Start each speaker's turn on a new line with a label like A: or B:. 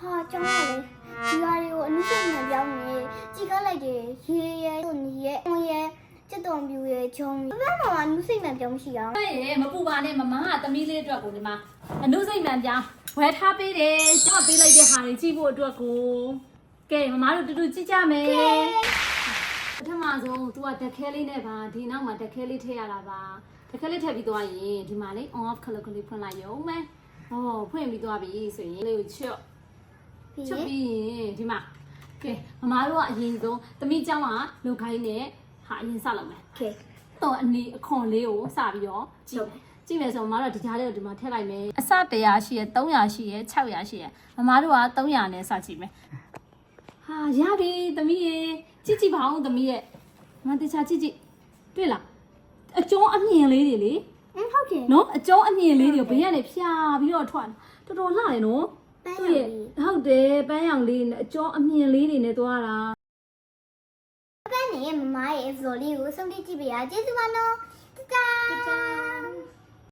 A: ဟာကျောင်းကလေဒီဟာတွေကိုအနုစိတ်နဲ့ပြောင်းနေကြည့်ခတ်လိုက်တယ်ရေရဲတို့နီရဲအုံရဲစက်တုံပြူရဲဂျုံဘယ်မှာမှအနုစိတ်နဲ့ပြောင်းမရှိအောင်
B: ဟဲ့မပူပါနဲ့မမကသမီးလေးအတွက်ကိုဒီမှာအနုစိတ်မှန်ပြောင်းဝယ်ထားပေးတယ်ကျွန်တော်ပေးလိုက်တဲ့ဟာတွေကြည့်ဖို့အတွက်ကိုကဲမမတို့တူတူကြည့်ကြမယ်ပထမဆုံး तू ကတက်ခဲလေးနဲ့ပါဒီနောက်မှာတက်ခဲလေးထည့်ရတာပါတက်ခဲလေးထည့်ပြီးသွားရင်ဒီမှာလေး on off color ကလေးဖွင့်လိုက်ရုံပဲဟောဖွင့်ပြီးသွားပြီဆိုရင်လေးကိုချွတ်
A: ပြီး
B: ချွတ်
A: ရင်
B: ပြီးရင်ဒီမှာကဲမမတို့ကအရင်ဆုံးသမီးเจ้าကလူခိုင်းနဲ့ဟာအရင်စလုပ်မယ်
A: ကဲ
B: တော့အနီအခွန်လေးကိုစပြီးတော့ကြည့်မယ်ကြည့်မယ်ဆိုတော့မမတို့ဒီကြားလေးကိုဒီမှာထည့်လိုက်မယ်အစ100ရှိရ300ရှိရ600ရှိရမမတို့က300နဲ့စကြည့်မယ်ဟာရပြီသမီးရေကြည့်ကြည့်ပါဦးသမီးရဲ့မတခြားကြည့်ကြည့်တွေ့လားအကျော်အမြင်လေးတွေလေ
A: အင်းဟုတ်တယ်
B: နော်အကျော်အမြင်လေးတွေကိုဘေးကနေဖြာပြီးတော့ထွက်တော်တော်လှတယ်နော်
A: ပန်း
B: သူ့
A: ရ
B: ရဲ့
A: ည်
B: ဟုတ်တယ်ပန်းရောင်လေးနဲ့အကျော်အမြင်လေးတွေနဲ့သွားတာ
A: ပန်းနဲ့မမရဲ့ vlog လေးကိုဆုံးဖြတ်ကြည့်ပါရကျေးဇူးပါနော်တတား